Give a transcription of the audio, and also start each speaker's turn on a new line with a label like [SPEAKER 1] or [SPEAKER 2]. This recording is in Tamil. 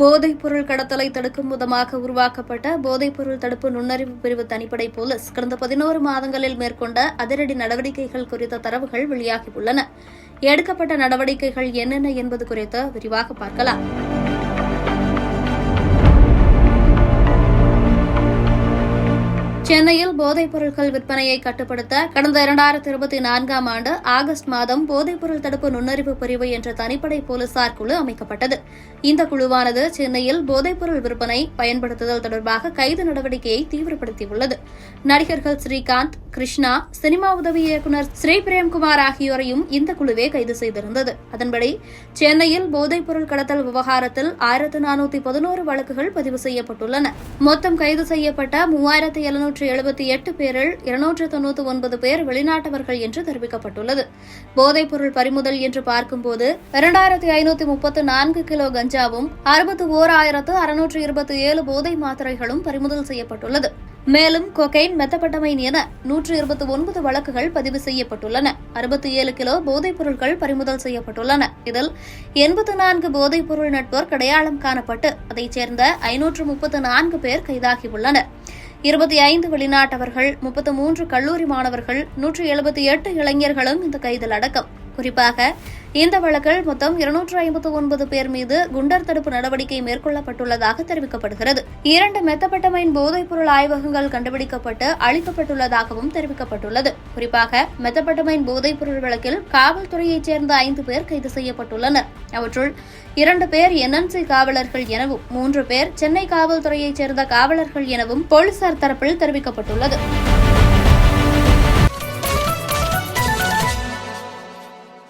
[SPEAKER 1] போதைப்பொருள் கடத்தலை தடுக்கும் விதமாக உருவாக்கப்பட்ட போதைப்பொருள் தடுப்பு நுண்ணறிவு பிரிவு தனிப்படை போலீஸ் கடந்த பதினோரு மாதங்களில் மேற்கொண்ட அதிரடி நடவடிக்கைகள் குறித்த தரவுகள் வெளியாகியுள்ளன. எடுக்கப்பட்ட நடவடிக்கைகள் என்னென்ன என்பது குறித்து விரிவாக பார்க்கலாம். சென்னையில் போதைப் பொருட்கள் விற்பனையை கட்டுப்படுத்த கடந்த இரண்டாயிரத்தி இருபத்தி நான்காம் ஆண்டு ஆகஸ்ட் மாதம் போதைப் பொருள் தடுப்பு நுண்ணறிவு பிரிவு என்ற தனிப்படை போலீசார் குழு அமைக்கப்பட்டது. இந்த குழுவானது சென்னையில் போதைப் பொருள் விற்பனை பயன்படுத்துதல் தொடர்பாக கைது நடவடிக்கையை தீவிரப்படுத்தியுள்ளது. நடிகர்கள் ஸ்ரீகாந்த் கிருஷ்ணா சினிமா உதவி இயக்குநர் ஸ்ரீ பிரேம்குமார் ஆகியோரையும் இந்த குழுவே கைது செய்திருந்தது. அதன்படி சென்னையில் போதைப் பொருள் கடத்தல் விவகாரத்தில் ஆயிரத்து நானூத்தி பதினோரு வழக்குகள் பதிவு செய்யப்பட்டுள்ளன. மொத்தம் கைது செய்யப்பட்ட மூவாயிரத்து எழுநூற்று எழுபத்தி எட்டு பேரில் இருநூற்று தொன்னூற்று ஒன்பது பேர் வெளிநாட்டவர்கள் என்று தெரிவிக்கப்பட்டுள்ளது. போதைப் பொருள் பறிமுதல் என்று பார்க்கும்போது இரண்டாயிரத்தி ஐநூத்தி முப்பத்து நான்கு கிலோ கஞ்சாவும் அறுபத்தி ஓர் ஆயிரத்து அறுநூற்று இருபத்தி ஏழு போதை மாத்திரைகளும் பறிமுதல் செய்யப்பட்டுள்ளது. மேலும் கொகைன் மெத்தப்பட்டமைன் என நூற்று இருபத்தி ஒன்பது வழக்குகள் பதிவு செய்யப்பட்டுள்ளன. அறுபத்தி ஏழு கிலோ போதைப் பொருட்கள் பறிமுதல் செய்யப்பட்டுள்ளன. இதில் எண்பத்து நான்கு போதைப் பொருள் நெட்வொர்க் அடையாளம் காணப்பட்டு அதைச் சேர்ந்த ஐநூற்று முப்பத்து நான்கு பேர் கைதாகியுள்ளனர். இருபத்தி ஐந்து வெளிநாட்டவர்கள் முப்பத்து மூன்று கல்லூரி மாணவர்கள் நூற்றி எழுபத்தி எட்டு இளைஞர்களும் இந்த கைதில் அடக்கம். குறிப்பாக இந்த வழக்கில் மொத்தம் இருநூற்று ஐம்பத்து ஒன்பது பேர் மீது குண்டர் தடுப்பு நடவடிக்கை மேற்கொள்ளப்பட்டுள்ளதாக தெரிவிக்கப்படுகிறது. இரண்டு மெத்தப்பட்டமைன் போதைப் பொருள் ஆய்வகங்கள் கண்டுபிடிக்கப்பட்டு அளிக்கப்பட்டுள்ளதாகவும் தெரிவிக்கப்பட்டுள்ளது. குறிப்பாக மெத்தப்பட்டமைன் போதைப் பொருள் வழக்கில் காவல்துறையைச் சேர்ந்த ஐந்து பேர் கைது செய்யப்பட்டுள்ளனர். அவற்றுள் இரண்டு பேர் என்என்சி காவலர்கள் எனவும் மூன்று பேர் சென்னை காவல்துறையைச் சேர்ந்த காவலர்கள் எனவும் போலீசார் தரப்பில் தெரிவிக்கப்பட்டுள்ளது.